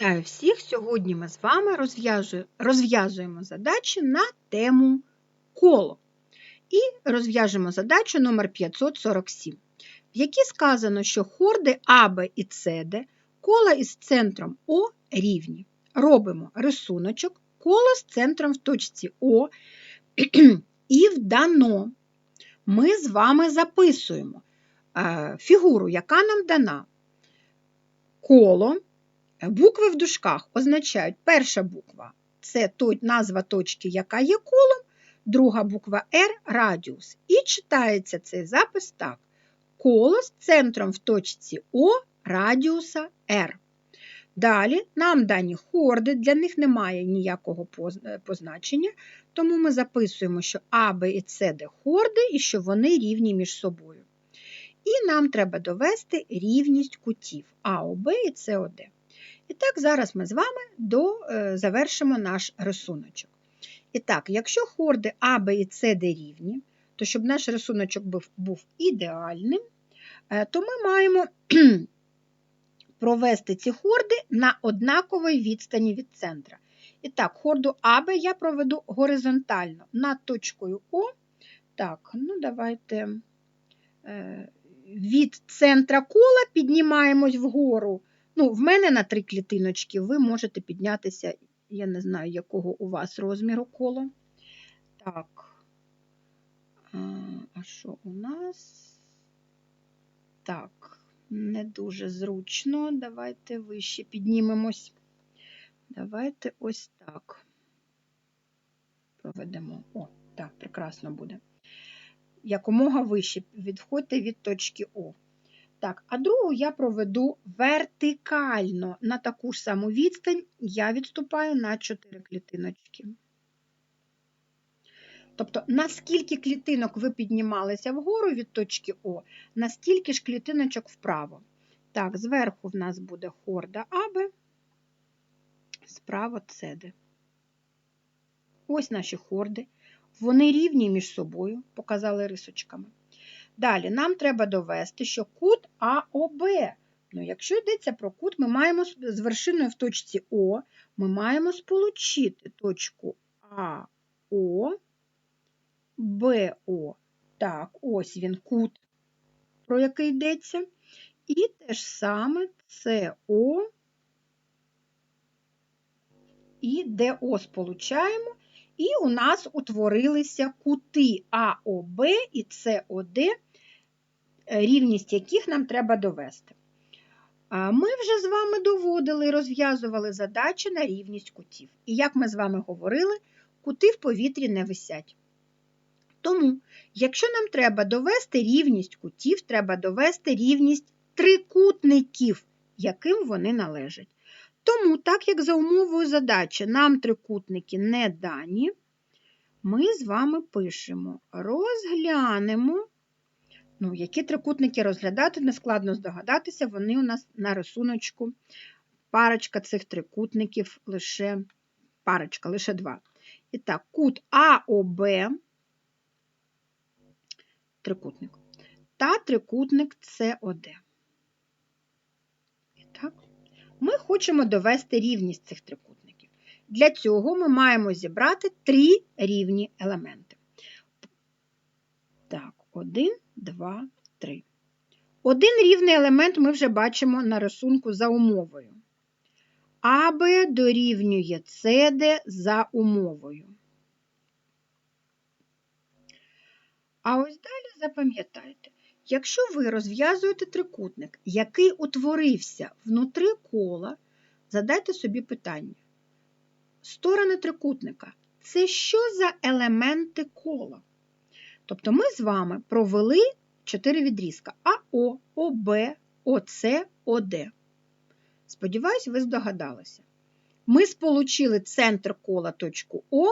Вітаю всіх! Сьогодні ми з вами розв'язуємо задачі на тему коло. І розв'яжемо задачу номер 547, в якій сказано, що хорди А, Б і С, Д кола із центром О рівні. Робимо рисуночок, коло з центром в точці О і вдано. Ми з вами записуємо е, фігуру, яка нам дана. Коло. Букви в дужках означають перша буква це назва точки, яка є колом, друга буква R радіус. І читається цей запис так: коло з центром в точці О радіуса R. Далі нам дані хорди, для них немає ніякого е, позначення, тому ми записуємо, що А, Б і С Д хорди і що вони рівні між собою. І нам треба довести рівність кутів АОБ і СОД. І так, зараз ми з вами до, е, завершимо наш рисуночок. І так, якщо хорди А, Б і С рівні, то щоб наш рисуночок був, був ідеальним, е, то ми маємо провести ці хорди на однаковій відстані від центра. І так, хорду АБ я проведу горизонтально над точкою О. Так, ну давайте е, від центра кола піднімаємось вгору. Ну, в мене на три клітиночки, ви можете піднятися, я не знаю, якого у вас розміру коло. Так. А, що у нас? Так, не дуже зручно. Давайте вище піднімемось. Давайте ось так. Проведемо. О, так, прекрасно буде. Якомога вище відходьте від точки О. Так, а другу я проведу вертикально. На таку ж саму відстань я відступаю на 4 клітиночки. Тобто, наскільки клітинок ви піднімалися вгору від точки О, настільки ж клітиночок вправо. Так, зверху в нас буде хорда АБ, справа СД. Ось наші хорди. Вони рівні між собою, показали рисочками. Далі нам треба довести, що кут АОБ. Ну, якщо йдеться про кут, ми маємо з вершиною в точці О, ми маємо сполучити точку АО, БО. Так, ось він кут, про який йдеться. І те ж саме СО і ДО сполучаємо. І у нас утворилися кути АОБ і СОД, рівність яких нам треба довести. Ми вже з вами доводили і розв'язували задачі на рівність кутів. І як ми з вами говорили, кути в повітрі не висять. Тому, якщо нам треба довести рівність кутів, треба довести рівність трикутників, яким вони належать. Тому, так як за умовою задачі нам трикутники не дані, ми з вами пишемо, розглянемо, ну, які трикутники розглядати, нескладно здогадатися, вони у нас на рисуночку. Парочка цих трикутників лише парочка, лише два. І так, кут АОБ, трикутник, та трикутник СОД. І так, ми хочемо довести рівність цих трикутників. Для цього ми маємо зібрати три рівні елементи. Так, один, два, три. Один рівний елемент ми вже бачимо на рисунку за умовою. АБ дорівнює СД за умовою. А ось далі запам'ятайте, якщо ви розв'язуєте трикутник, який утворився внутри кола, задайте собі питання. Сторони трикутника це що за елементи кола? Тобто ми з вами провели чотири відрізка АО, ОБ, ОЦ, ОД. Сподіваюсь, ви здогадалися. Ми сполучили центр кола точку О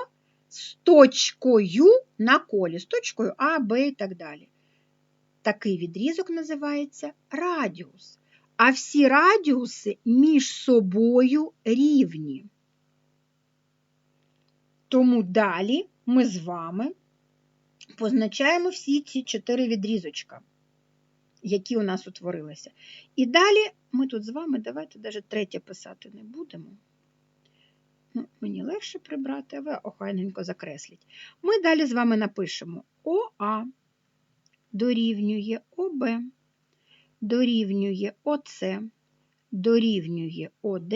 з точкою на колі, з точкою А, Б і так далі. Такий відрізок називається радіус. А всі радіуси між собою рівні. Тому далі ми з вами позначаємо всі ці чотири відрізочка. які у нас утворилися. І далі ми тут з вами, давайте навіть третє писати не будемо. Ну, Мені легше прибрати, а ви охайненько закресліть. Ми далі з вами напишемо ОА дорівнює ОБ, дорівнює ОЦ, дорівнює ОД.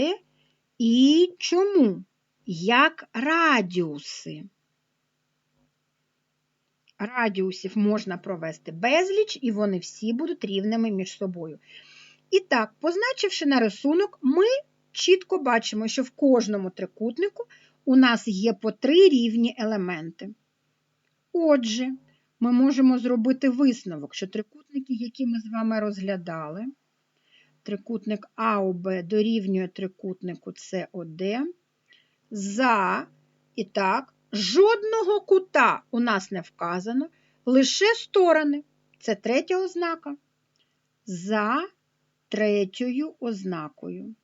І чому? Як радіуси. Радіусів можна провести безліч, і вони всі будуть рівними між собою. І так, позначивши на рисунок, ми чітко бачимо, що в кожному трикутнику у нас є по три рівні елементи. Отже, ми можемо зробити висновок, що трикутники, які ми з вами розглядали, трикутник АОБ дорівнює трикутнику СОД, за, і так, жодного кута у нас не вказано, лише сторони. Це третя ознака. За третьою ознакою.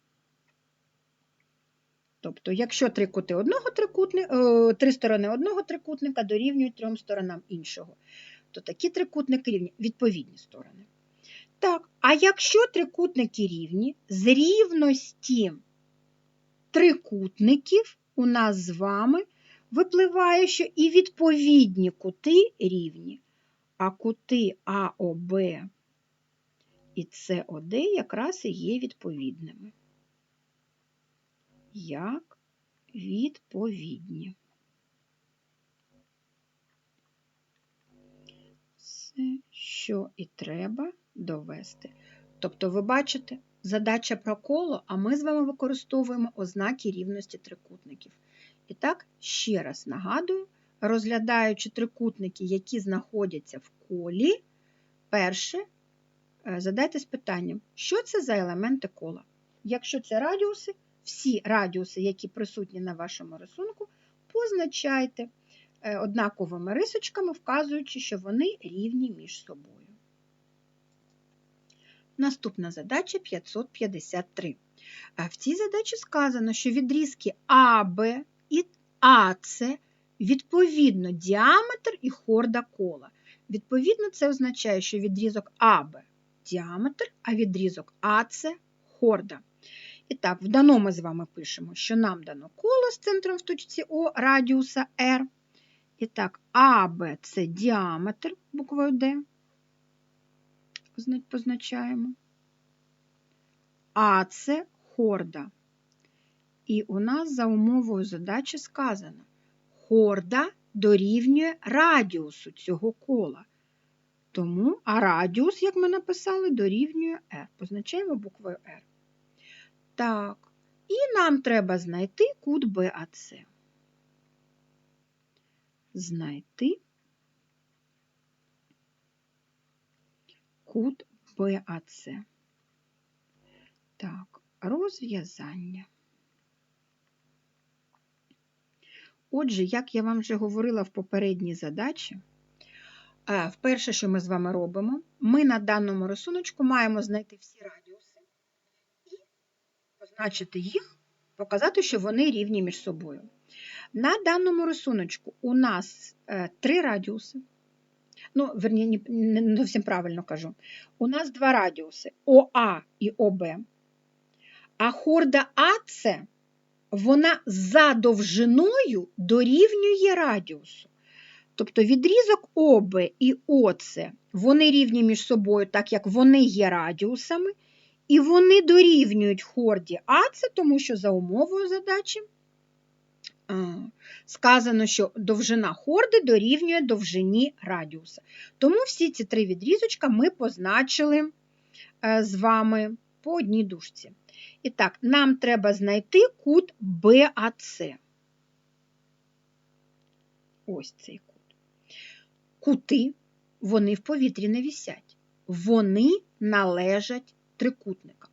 Тобто, якщо три кути одного трикутника, три сторони одного трикутника дорівнюють трьом сторонам іншого, то такі трикутники рівні відповідні сторони. Так, а якщо трикутники рівні, з рівності трикутників у нас з вами випливає, що і відповідні кути рівні, а кути АОБ і СОД якраз і є відповідними. Як відповідні. Все, що і треба довести. Тобто, ви бачите, задача про коло, а ми з вами використовуємо ознаки рівності трикутників. І так, ще раз нагадую, розглядаючи трикутники, які знаходяться в колі, перше е, задайтесь питанням, що це за елементи кола? Якщо це радіуси, всі радіуси, які присутні на вашому рисунку, позначайте е, однаковими рисочками, вказуючи, що вони рівні між собою. Наступна задача 553. В цій задачі сказано, що відрізки АБ і АЦ відповідно діаметр і хорда кола. Відповідно, це означає, що відрізок АБ діаметр, а відрізок АЦ хорда. І так, в дано ми з вами пишемо, що нам дано коло з центром в точці О радіуса R. І так, АБ це діаметр буквою D позначаємо. А це хорда. І у нас за умовою задачі сказано: хорда дорівнює радіусу цього кола. Тому, а радіус, як ми написали, дорівнює R. Позначаємо буквою R. Так, і нам треба знайти кут БАЦ. Знайти кут БАЦ. Так, розв'язання. Отже, як я вам вже говорила в попередній задачі, е, вперше, що ми з вами робимо, ми на даному рисуночку маємо знайти всі радіуси і позначити їх, показати, що вони рівні між собою. На даному рисуночку у нас е, три радіуси ну, верні, не зовсім правильно кажу. У нас два радіуси ОА і ОБ. А хорда АЦ, вона за довжиною дорівнює радіусу. Тобто відрізок ОБ і ОЦ, вони рівні між собою, так як вони є радіусами, і вони дорівнюють хорді АЦ, тому що за умовою задачі сказано, що довжина хорди дорівнює довжині радіуса. Тому всі ці три відрізочка ми позначили е, з вами по одній дужці. І так, нам треба знайти кут БАЦ. Ось цей кут. Кути, вони в повітрі не вісять. Вони належать трикутникам.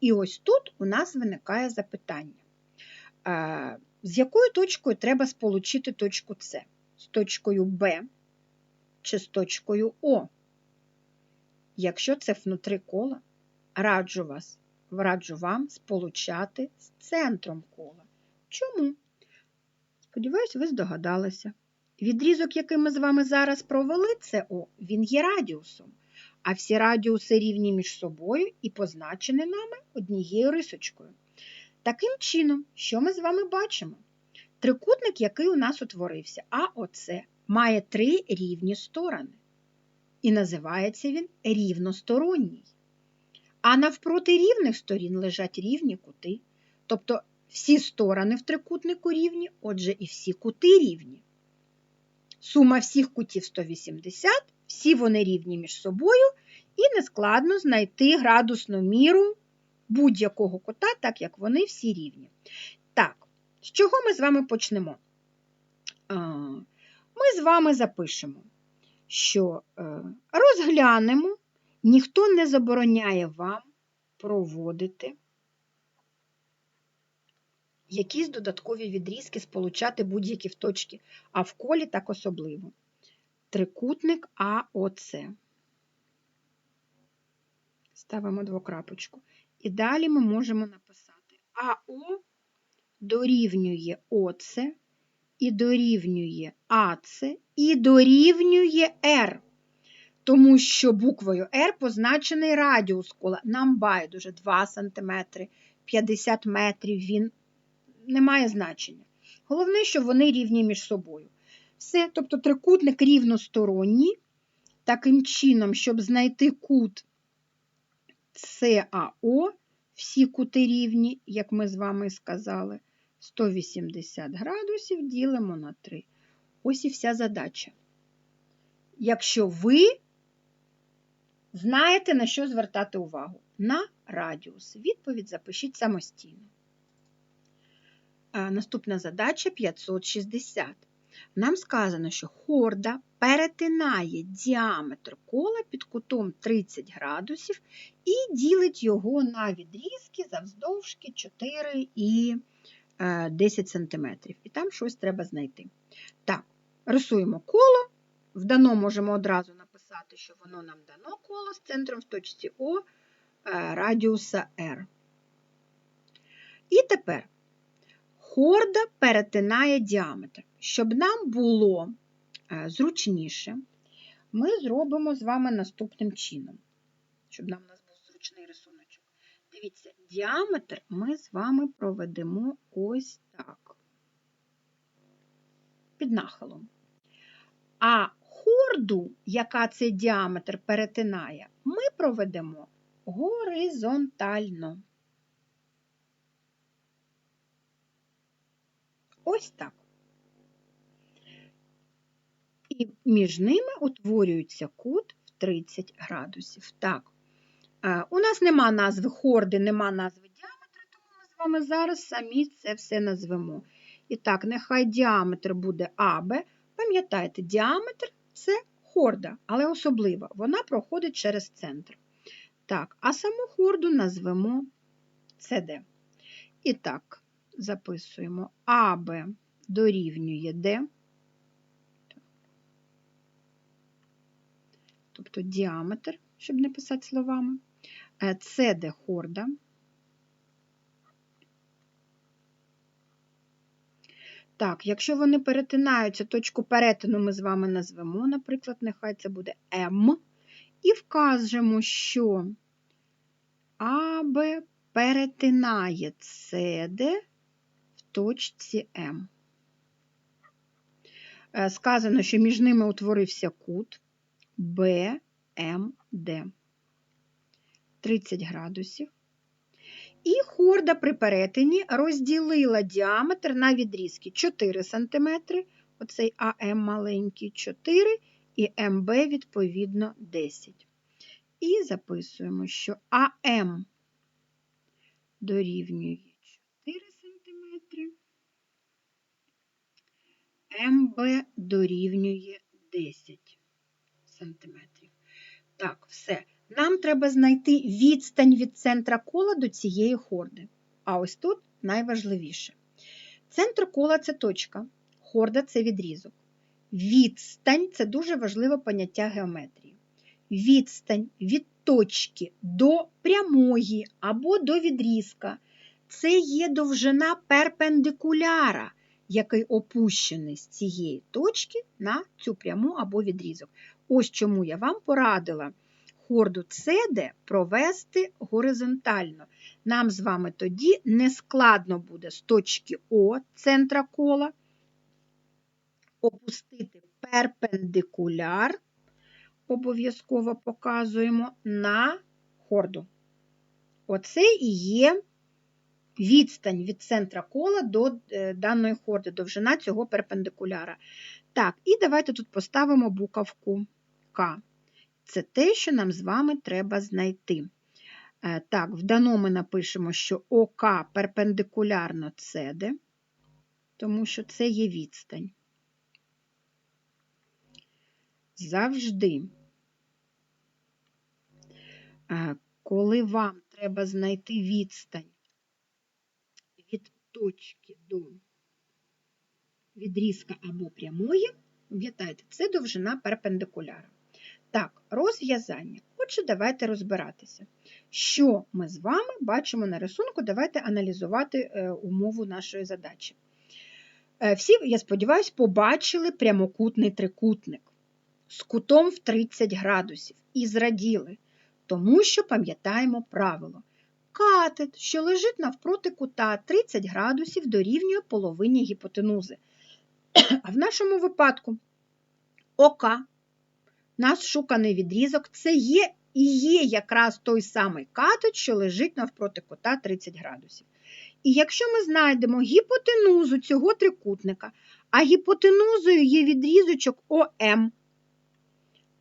І ось тут у нас виникає запитання. Е, з якою точкою треба сполучити точку С? З точкою Б чи з точкою О? Якщо це внутри кола, раджу вас, раджу вам сполучати з центром кола. Чому? Сподіваюсь, ви здогадалися. Відрізок, який ми з вами зараз провели, це О, він є радіусом. а всі радіуси рівні між собою і позначені нами однією рисочкою. Таким чином, що ми з вами бачимо? Трикутник, який у нас утворився, АОЦ, має три рівні сторони. І називається він рівносторонній. А навпроти рівних сторін лежать рівні кути. Тобто всі сторони в трикутнику рівні, отже, і всі кути рівні. Сума всіх кутів 180, всі вони рівні між собою, і нескладно знайти градусну міру будь-якого кута, так як вони всі рівні. Так, з чого ми з вами почнемо? Ми з вами запишемо, що е, розглянемо, ніхто не забороняє вам проводити якісь додаткові відрізки, сполучати будь-які в точки, а в колі так особливо. Трикутник АОЦ. Ставимо двокрапочку. І далі ми можемо написати АО дорівнює ОЦ, і дорівнює АЦ, і дорівнює Р. Тому що буквою R позначений радіус кола. Нам байдуже 2 см, 50 метрів він не має значення. Головне, що вони рівні між собою. Все, тобто трикутник рівносторонній, таким чином, щоб знайти кут САО, всі кути рівні, як ми з вами сказали, 180 градусів ділимо на 3. Ось і вся задача. Якщо ви знаєте, на що звертати увагу? На радіус. Відповідь запишіть самостійно. Наступна задача 560. Нам сказано, що хорда перетинає діаметр кола під кутом 30 градусів і ділить його на відрізки завздовжки 4 і 10 см. І там щось треба знайти. Так, рисуємо коло. В дано можемо одразу написати, що воно нам дано коло з центром в точці О е, радіуса R. І тепер хорда перетинає діаметр. Щоб нам було е, зручніше, ми зробимо з вами наступним чином, щоб нам у нас був зручний рисуночок. Дивіться, діаметр ми з вами проведемо ось так, під нахилом. А хорду, яка цей діаметр перетинає, ми проведемо горизонтально. Ось так. І між ними утворюється кут в 30 градусів. Так, у нас нема назви хорди, нема назви діаметра, тому ми з вами зараз самі це все назвемо. І так, нехай діаметр буде АБ. Пам'ятайте, діаметр це хорда, але особлива, вона проходить через центр. Так, а саму хорду назвемо CD. І так, записуємо АБ дорівнює Д. Тобто діаметр, щоб не писати словами. Це де хорда. Так, якщо вони перетинаються, точку перетину ми з вами назвемо, наприклад, нехай це буде М, і вкажемо, що АБ перетинає СД в точці М. Е, сказано, що між ними утворився кут БМД. 30 градусів. І хорда при перетині розділила діаметр на відрізки 4 см, оцей АМ маленький 4 і МБ, відповідно, 10. І записуємо, що АМ дорівнює 4 см, МБ дорівнює 10 см. Так, все. Нам треба знайти відстань від центра кола до цієї хорди. А ось тут найважливіше. Центр кола це точка, хорда це відрізок. Відстань це дуже важливе поняття геометрії. Відстань від точки до прямої або до відрізка це є довжина перпендикуляра, який опущений з цієї точки на цю пряму або відрізок. Ось чому я вам порадила хорду СД провести горизонтально. Нам з вами тоді не складно буде з точки О центра кола опустити перпендикуляр, обов'язково показуємо на хорду. Оце і є відстань від центра кола до е, даної хорди, довжина цього перпендикуляра. Так, і давайте тут поставимо буковку К. Це те, що нам з вами треба знайти. Е, так, в дано ми напишемо, що ОК перпендикулярно СД, тому що це є відстань. Завжди, е, коли вам треба знайти відстань від точки до відрізка або прямої, пам'ятайте, це довжина перпендикуляра. Так, розв'язання. Отже, давайте розбиратися. Що ми з вами бачимо на рисунку, давайте аналізувати е, умову нашої задачі. Е, всі, я сподіваюся, побачили прямокутний трикутник з кутом в 30 градусів і зраділи, тому що пам'ятаємо правило. Катет, що лежить навпроти кута 30 градусів, дорівнює половині гіпотенузи. А в нашому випадку ОК, наш шуканий відрізок, це є і є якраз той самий катет, що лежить навпроти кута 30 градусів. І якщо ми знайдемо гіпотенузу цього трикутника, а гіпотенузою є відрізочок ОМ,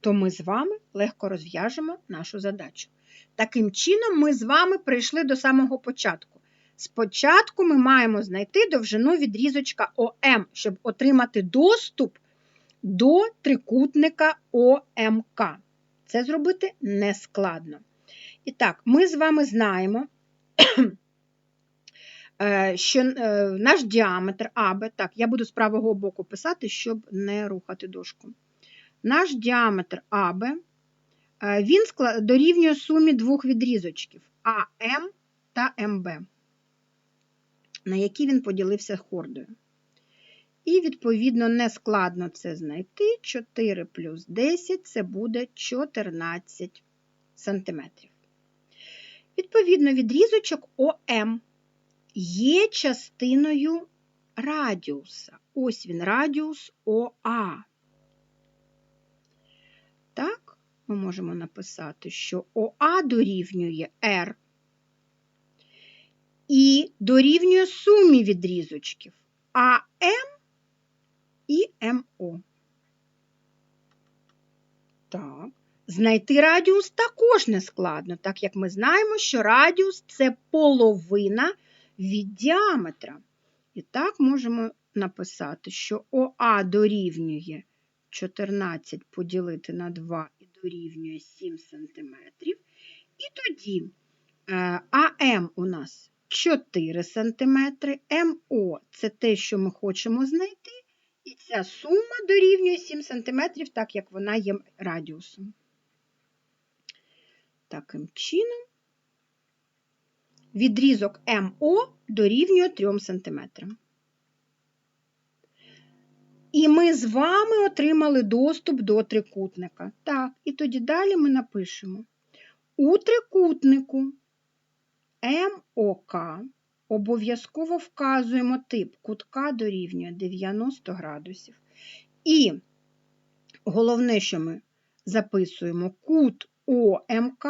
то ми з вами легко розв'яжемо нашу задачу. Таким чином, ми з вами прийшли до самого початку. Спочатку ми маємо знайти довжину відрізочка ОМ, щоб отримати доступ до трикутника ОМК. Це зробити нескладно. І так, ми з вами знаємо, е, що е, наш діаметр АБ, так, я буду з правого боку писати, щоб не рухати дошку. Наш діаметр АБ е, він дорівнює сумі двох відрізочків АМ та МБ, на які він поділився хордою. І, відповідно, нескладно це знайти. 4 плюс 10 це буде 14 см. Відповідно, відрізочок ОМ є частиною радіуса. Ось він, радіус ОА. Так, ми можемо написати, що ОА дорівнює R і дорівнює сумі відрізочків АМ і МО. Так. Знайти радіус також не складно, так як ми знаємо, що радіус це половина від діаметра. І так можемо написати, що ОА дорівнює 14 поділити на 2 і дорівнює 7 см. І тоді е, АМ у нас 4 см, МО це те, що ми хочемо знайти. І ця сума дорівнює 7 см, так як вона є радіусом. Таким чином, відрізок МО дорівнює 3 см. І ми з вами отримали доступ до трикутника. Так, і тоді далі ми напишемо: у трикутнику МОК обов'язково вказуємо тип кутка дорівнює 90 градусів. І головне, що ми записуємо кут ОМК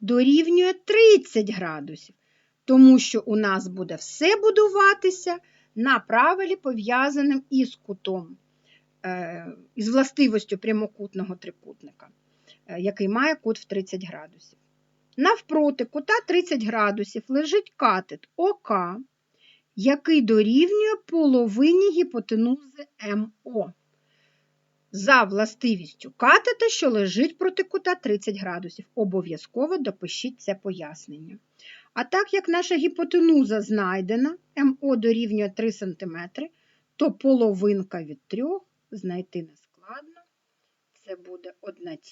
дорівнює 30 градусів, тому що у нас буде все будуватися на правилі, пов'язаним із кутом, е, із властивостю прямокутного трикутника, е, який має кут в 30 градусів. Навпроти кута 30 градусів лежить катет ОК, який дорівнює половині гіпотенузи МО. За властивістю катета, що лежить проти кута 30 градусів. Обов'язково допишіть це пояснення. А так як наша гіпотенуза знайдена, МО дорівнює 3 см, то половинка від 3 знайти нескладно, це буде 1,5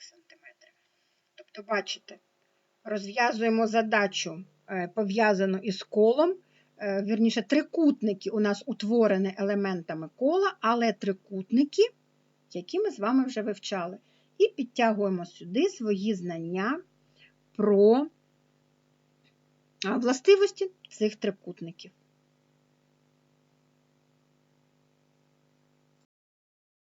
см. Тобто, бачите, розв'язуємо задачу, е, пов'язану із колом. Е, вірніше, трикутники у нас утворені елементами кола, але трикутники, які ми з вами вже вивчали. і підтягуємо сюди свої знання про властивості цих трикутників.